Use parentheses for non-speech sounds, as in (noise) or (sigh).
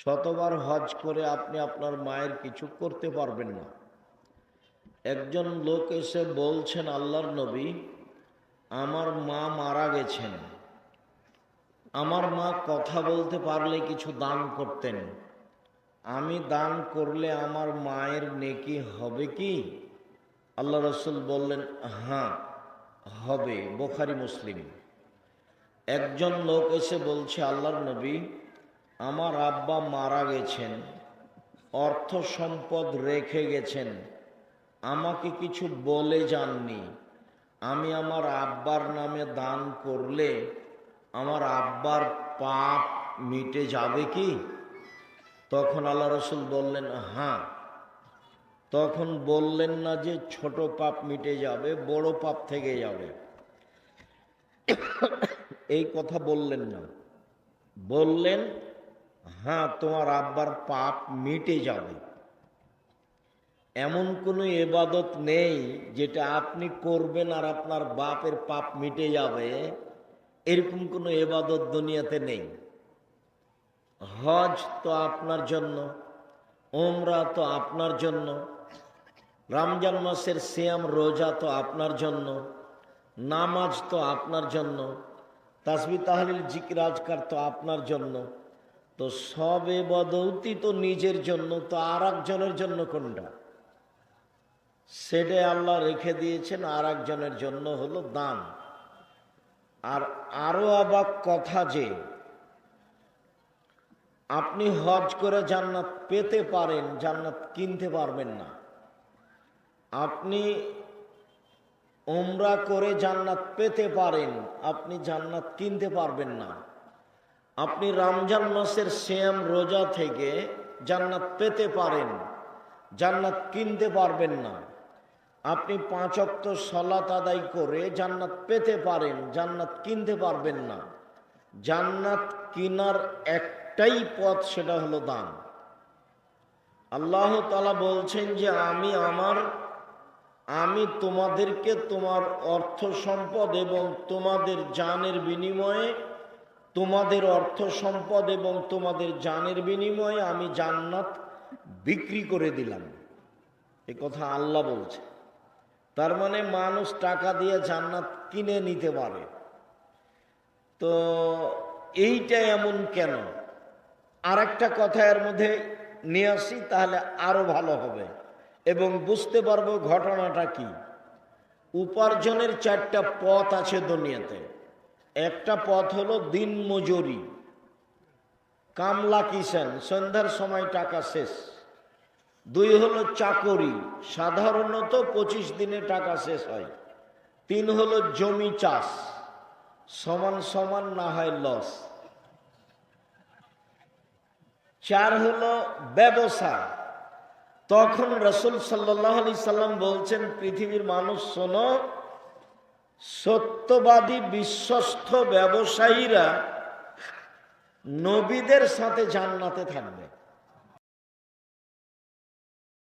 শতবার হজ করে আপনি আপনার মায়ের কিছু করতে পারবেন না। একজন লোক এসে বলছেন, আল্লাহর নবী, আমার মা মারা গেছেন। আমার মা কথা বলতে পারলে কিছু দান করতেন। আমি দান করলে আমার মায়ের নেকি হবে কি? আল্লাহ রসুল বললেন হ্যাঁ হবে, বোখারি মুসলিম। একজন লোক এসে বলছে, আল্লাহর নবী আমার আব্বা মারা গেছেন, অর্থ সম্পদ রেখে গেছেন, আমাকে কিছু বলে যাননি। আমি আমার আব্বার নামে দান করলে আমার আব্বার পাপ মিটে যাবে কি? তখন আল্লাহ রসুল বললেন হ্যাঁ। তখন বললেন না যে ছোট পাপ মিটে যাবে, বড় পাপ থেকে যাবে। (coughs) এই কথা বললেন না। বললেন হ্যাঁ তোমার আব্বার পাপ মিটে যাবে। এমন কোনো এবাদত নেই যেটা আপনি করবেন আর আপনার বাপের পাপ মিটে যাবে। এরকম কোনো এবাদত দুনিয়াতে নেই। হজ তো আপনার জন্য ওমরা তো আপনার জন্য, রমজান মাসের শ্যাম রোজা তো আপনার জন্য, নামাজ তো আপনার জন্য, তাসবি, তাহলিল জিকিরাজকার তো আপনার জন্য। তো সব এবাদৌতি তো নিজের জন্য, তো আর একজনের জন্য কোনটা? সেটাই আল্লাহ রেখে দিয়েছেন আর একজনের জন্য হলো দান। আর আরও অবাক কথা যে, আপনি হজ করে জান্নাত পেতে পারেন, জান্নাত কিনতে পারবেন না। আপনি ওমরা করে জান্নাত পেতে পারেন, আপনি জান্নাত কিনতে পারবেন না। আপনি রমজান মাসের শ্যাম রোজা থেকে জান্নাত পেতে পারেন, জান্নাত কিনতে পারবেন না। আপনি পাঁচ অক্ত সলাত আদায় করে জান্নাত পেতে পারেন, জান্নাত কিনতে পারবেন না। জান্নাত কিনার একটাই পথ সেটা হলো দান। আল্লাহ তালা বলছেন যে, আমি আমার, আমি তোমাদেরকে তোমার অর্থ সম্পদ এবং তোমাদের জানের বিনিময়ে তোমাদের অর্থ সম্পদ এবং তোমাদের জানের বিনিময়ে আমি জান্নাত বিক্রি করে দিলাম। এ কথা আল্লাহ বলছে। তার মানে মানুষ টাকা দিয়ে জান্নাত কিনে নিতে পারে। তো এইটা এমন কেন? আর একটা কথা এর মধ্যে নিয়ে আসি, তাহলে আরও ভালো হবে। এবং বুঝতে পারব ঘটনাটা কি। উপার্জনের চারটা পথ আছে দুনিয়াতে। একটা পথ হলো দিন মজুরি। কামলা কিষান সন্ধ্যার সময় টাকা শেষ। দুই হলো চাকরি, সাধারণত পঁচিশ দিনে টাকা শেষ হয়। তিন হলো জমি চাষ, সমান সমান না হয় লস। চার হলো ব্যবসা। তখন রসুল সাল্লাহ আলি সাল্লাম বলছেন, পৃথিবীর মানুষ শোনো সত্যবাদী বিশ্বস্ত ব্যবসায়ীরা নবীদের সাথে জান্নাতে থাকবে।